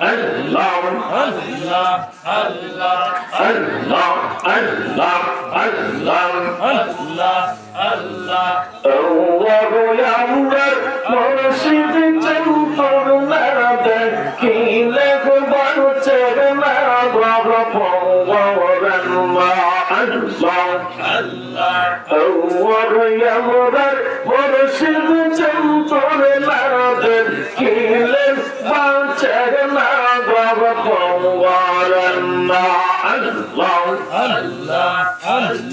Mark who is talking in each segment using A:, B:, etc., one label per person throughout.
A: Allah, Allah,
B: Allah,
A: Allah, Allah, Allah,
B: Allah, Allah.
A: Allahu yambar, murshid champur narada, kile kubar chegna baba pongoran ma Allah,
B: Allah.
A: Allahu yambar. وسلم وقوم على النار الله
B: الله الله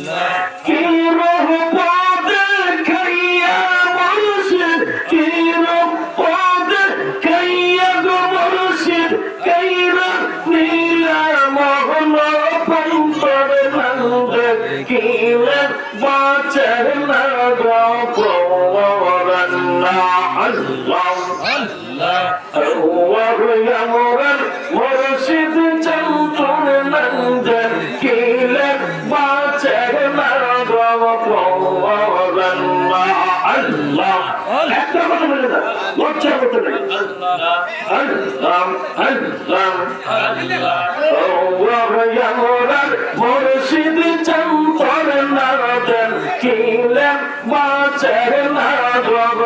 A: الله. লজ্জা করতে নেই আল্লাহ। আল্লাহ আল্লাহ
B: আল্লাহ
A: মুর্শিদ দিলেন বাঁচের না jug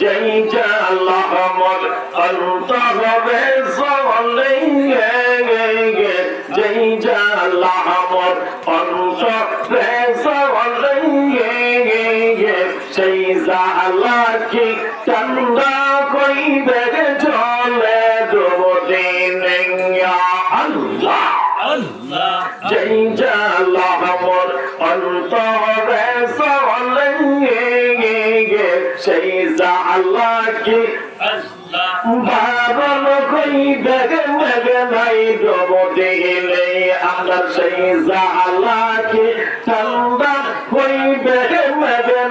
A: যেই আল্লাহ আমার অন্ত হবে সলিঙ্গে যেই আল্লাহ আমার অন্ত রে সলিঙ্গে সেই জালা কি চন্দা কইবে জয় জালামত অন্তরে সলিয়ে গে সেই জালা কি
B: আল্লাহ
A: বারণ কই বেগে বেগে নাই ডব দিলে আমরা সেই জালাকে ঠান্ডা কই বেগে বেগে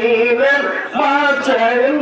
A: even my time.